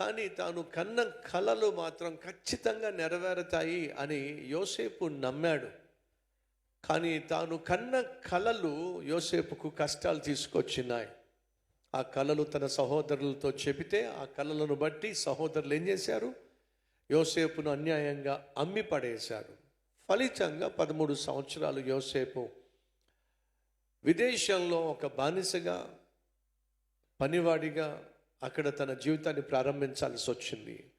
కానీ తాను కన్న కలలు మాత్రం ఖచ్చితంగా నెరవేరుతాయి అని యోసేపు నమ్మాడు. కానీ తాను కన్న కలలు యోసేపుకు కష్టాలు తీసుకొచ్చినాయి. ఆ కలలు తన సహోదరులతో చెబితే ఆ కలలను బట్టి సహోదరులు ఏం చేశారు? యోసేపును అన్యాయంగా అమ్మి పడేశారు. ఫలితంగా పదమూడు సంవత్సరాలు యోసేపు విదేశంలో ఒక బానిసగా పనివాడిగా అక్కడ తన జీవితాన్ని ప్రారంభించాల్సి వచ్చింది.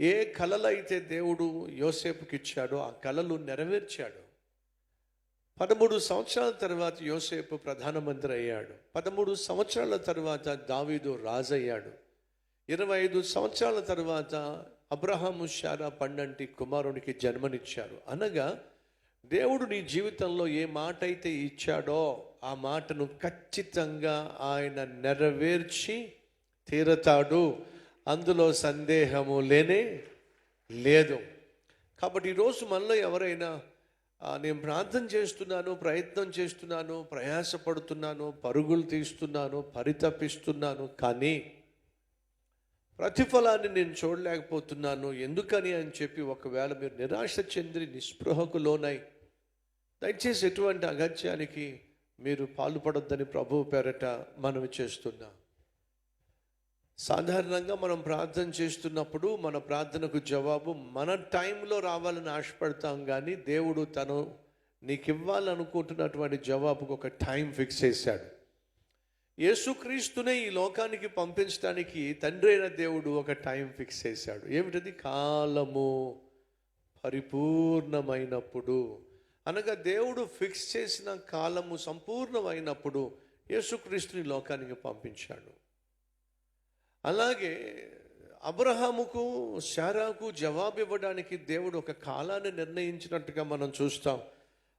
ఏ కలలైతే దేవుడు యోసేపుకి ఇచ్చాడో ఆ కళలు నెరవేర్చాడు. పదమూడు సంవత్సరాల తర్వాత యోసేపు ప్రధానమంత్రి అయ్యాడు. పదమూడు సంవత్సరాల తర్వాత దావీదు రాజయ్యాడు. ఇరవై ఐదు సంవత్సరాల తర్వాత అబ్రహాము షారా పండంటి కుమారునికి జన్మనిచ్చారు. అనగా దేవుడు నీ జీవితంలో ఏ మాట అయితే ఇచ్చాడో ఆ మాటను ఖచ్చితంగా ఆయన నెరవేర్చి తీరతాడు. అందులో సందేహము లేనే లేదు. కాబట్టి ఈరోజు మనలో ఎవరైనా నేను ప్రార్థన చేస్తున్నాను ప్రయత్నం చేస్తున్నాను ప్రయాసపడుతున్నాను పరుగులు తీస్తున్నాను పరితపిస్తున్నాను కానీ ప్రతిఫలాన్ని నేను చూడలేకపోతున్నాను ఎందుకని అని చెప్పి ఒకవేళ మీరు నిరాశ చెంది నిస్పృహకు లోనై దయచేసి ఎటువంటి అగత్యానికి మీరు పాల్పడొద్దని ప్రభువు పేరట మనవి చేస్తున్నాం. సాధారణంగా మనం ప్రార్థన చేస్తున్నప్పుడు మన ప్రార్థనకు జవాబు మన టైంలో రావాలని ఆశపడతాం కానీ దేవుడు తను నీకు ఇవ్వాలనుకుంటున్నటువంటి జవాబుకు ఒక టైం ఫిక్స్ చేశాడు. యేసుక్రీస్తునే ఈ లోకానికి పంపించడానికి తండ్రి అయిన దేవుడు ఒక టైం ఫిక్స్ చేశాడు. ఏమిటది? కాలము పరిపూర్ణమైనప్పుడు. అనగా దేవుడు ఫిక్స్ చేసిన కాలము సంపూర్ణమైనప్పుడు యేసుక్రీస్తుని లోకానికి పంపించాడు. అలాగే అబ్రహాముకు శారాకు జవాబు ఇవ్వడానికి దేవుడు ఒక కాలాన్ని నిర్ణయించినట్టుగా మనం చూస్తాం.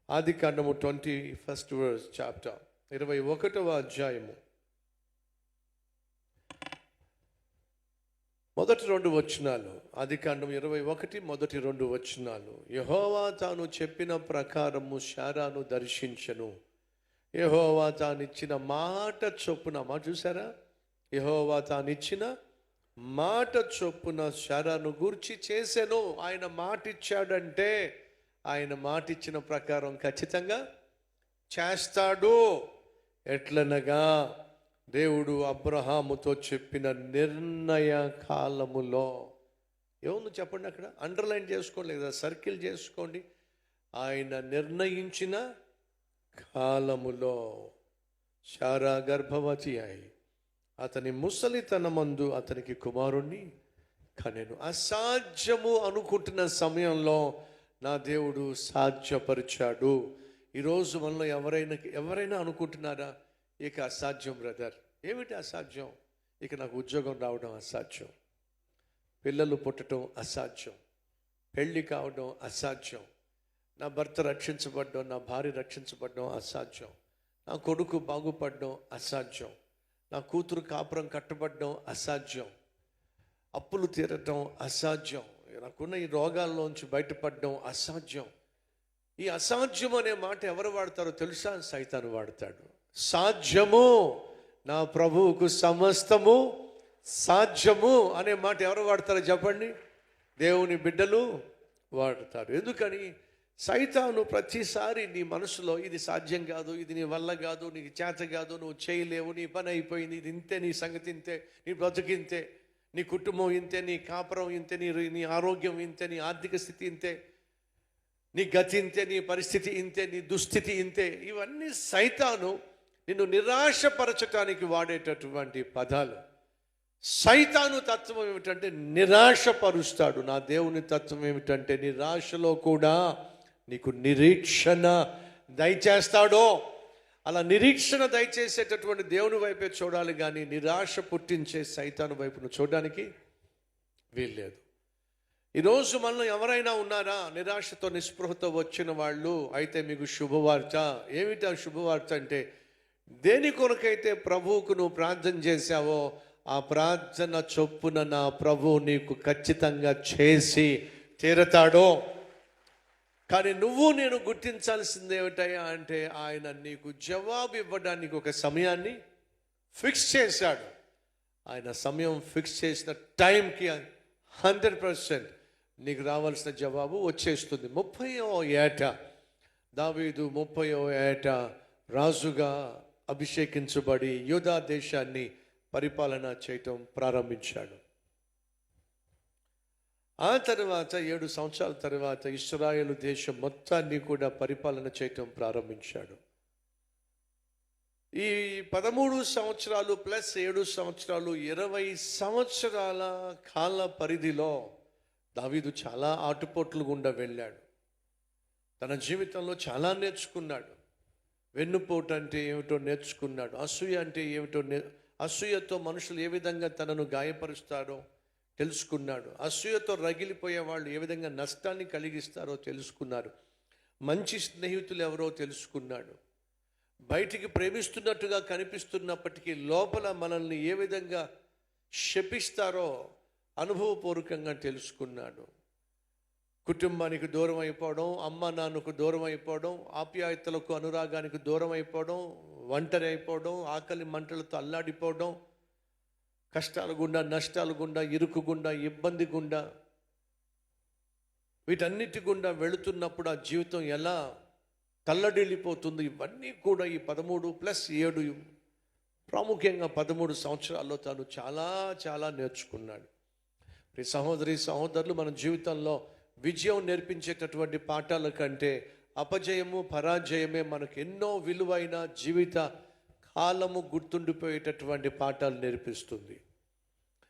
ఆది కాండము ట్వంటీ ఫస్ట్ వర్స్ చాప్టర్ ఇరవై ఒకటవ అధ్యాయము. మొదటి రెండు వచనాలు ఆది కాండం ఇరవై ఒకటి మొదటి రెండు వచనాలు. యహోవా తాను చెప్పిన ప్రకారము శారాను దర్శించను. యహోవా తానిచ్చిన మాట చొప్పున మా చూసారా యహోవా తానిచ్చిన మాట చొప్పున శరను గూర్చి చేసెను. ఆయన మాట ఇచ్చాడంటే ఆయన మాట ఇచ్చిన ప్రకారం ఖచ్చితంగా చేస్తాడు. ఎట్లనగా దేవుడు అబ్రహాముతో చెప్పిన నిర్ణయ కాలములో ఏముంది చెప్పండి అక్కడ? అండర్లైన్ చేసుకోండి లేదా సర్కిల్ చేసుకోండి. ఆయన నిర్ణయించిన కాలములో శారా గర్భవతి అయి అతని ముసలితనమందు అతనికి కుమారుణ్ణి. కనెను అసాధ్యము అనుకుంటున్న సమయంలో నా దేవుడు సాధ్యపరిచాడు. ఈరోజు మనలో ఎవరైనా ఎవరైనా అనుకుంటున్నారా ఇక అసాధ్యం బ్రదర్. ఏమిటి అసాధ్యం? ఇక నాకు ఉద్యోగం రావడం అసాధ్యం. పిల్లలు పుట్టడం అసాధ్యం. పెళ్ళి కావడం అసాధ్యం. నా భర్త రక్షించబడడం నా భార్య రక్షించబడడం అసాధ్యం. నా కొడుకు బాగుపడడం అసాధ్యం. నా కూతురు కాపురం కట్టబడడం అసాధ్యం. అప్పులు తీరటం అసాధ్యం. నాకున్న ఈ రోగాల్లోంచి బయటపడడం అసాధ్యం. ఈ అసాధ్యం అనే మాట ఎవరు వాడతారో తెలుసా? సైతాను వాడతాడు. సాధ్యము నా ప్రభువుకు సమస్తము సాధ్యము అనే మాట ఎవరు వాడతారో చెప్పండి? దేవుని బిడ్డలు వాడతారు. ఎందుకని? సైతాను ప్రతిసారి నీ మనసులో ఇది సాధ్యం కాదు ఇది నీ వల్ల కాదు నీకు చేత కాదు నువ్వు చేయలేవు నీ పని అయిపోయింది ఇది ఇంతే నీ సంగతి ఇంతే నీ బ్రతుకింతే నీ కుటుంబం ఇంతే నీ కాపురం ఇంతే నీ నీ ఆరోగ్యం ఇంతే నీ ఆర్థిక స్థితి ఇంతే నీ గతి ఇంతే నీ పరిస్థితి ఇంతే నీ దుస్థితి ఇంతే. ఇవన్నీ సైతాను నిన్ను నిరాశపరచటానికి వాడేటటువంటి పదాలు. సైతాను తత్వం ఏమిటంటే నిరాశపరుస్తాడు. నా దేవుని తత్వం ఏమిటంటే నిరాశలో కూడా నీకు నిరీక్షణ దయచేస్తాడో. అలా నిరీక్షణ దయచేసేటటువంటి దేవుని వైపే చూడాలి కానీ నిరాశ పుట్టించే సైతాను వైపును చూడడానికి వీల్లేదు. ఈరోజు మనలో ఎవరైనా ఉన్నారా? నిరాశతో నిస్పృహతో వచ్చిన వాళ్ళు అయితే మీకు శుభవార్త. ఏమిటి ఆ శుభవార్త అంటే? దేని కొరకైతే ప్రభువుకు నువ్వు ప్రార్థన చేశావో ఆ ప్రార్థన చొప్పున నా ప్రభువు నీకు ఖచ్చితంగా చేసి తీరతాడో. కానీ నువ్వు నేను గుర్తించాల్సింది ఏమిటయ్యా అంటే ఆయన నీకు జవాబు ఇవ్వడానికి ఒక సమయాన్ని ఫిక్స్ చేశాడు. ఆయన సమయం ఫిక్స్ చేసిన టైంకి హండ్రెడ్ పర్సెంట్ నీకు రావాల్సిన జవాబు వచ్చేస్తుంది. ముప్పయో ఏట దావీదు ముప్పయో ఏట రాజుగా అభిషేకించబడి యూదా దేశాన్ని పరిపాలన చేయటం ప్రారంభించాడు. ఆ తర్వాత ఏడు సంవత్సరాల తర్వాత ఇస్రాయేల్ దేశం మొత్తాన్ని కూడా పరిపాలన చేయటం ప్రారంభించాడు. ఈ పదమూడు సంవత్సరాలు ప్లస్ ఏడు సంవత్సరాలు ఇరవై సంవత్సరాల కాల పరిధిలో దావీదు చాలా ఆటుపోట్లు గుండా వెళ్ళాడు. తన జీవితంలో చాలా నేర్చుకున్నాడు. వెన్నుపోటు అంటే ఏమిటో నేర్చుకున్నాడు. అసూయ అంటే ఏమిటో నే అసూయతో మనుషులు ఏ విధంగా తనను గాయపరుస్తారో తెలుసుకున్నాడు. అసూయతో రగిలిపోయే వాళ్ళు ఏ విధంగా నష్టాన్ని కలిగిస్తారో తెలుసుకున్నారు. మంచి స్నేహితులు ఎవరో తెలుసుకున్నాడు. బయటికి ప్రేమిస్తున్నట్టుగా కనిపిస్తున్నప్పటికీ లోపల మనల్ని ఏ విధంగా శపిస్తారో అనుభవపూర్వకంగా తెలుసుకున్నాడు. కుటుంబానికి దూరం అయిపోవడం అమ్మ నాన్నకు దూరం అయిపోవడం ఆప్యాయతలకు అనురాగానికి దూరం అయిపోవడం ఒంటరి అయిపోవడం ఆకలి మంటలతో అల్లాడిపోవడం కష్టాల గుండా నష్టాల గుండా ఇరుకు గుండా ఇబ్బంది గుండా వీటన్నిటి గుండా వెళుతున్నప్పుడు ఆ జీవితం ఎలా తల్లడిల్లిపోతుంది ఇవన్నీ కూడా ఈ పదమూడు ప్లస్ ఏడు ప్రాముఖ్యంగా పదమూడు సంవత్సరాల్లో తాను చాలా చాలా నేర్చుకున్నాడు. ఈ సహోదరి సహోదరులు మన జీవితంలో విజయం నేర్పించేటటువంటి పాఠాల కంటే అపజయము పరాజయమే మనకు ఎన్నో విలువైన జీవిత ఆలము గుర్తుండిపోయేటటువంటి పాఠాలు నేర్పిస్తుంది.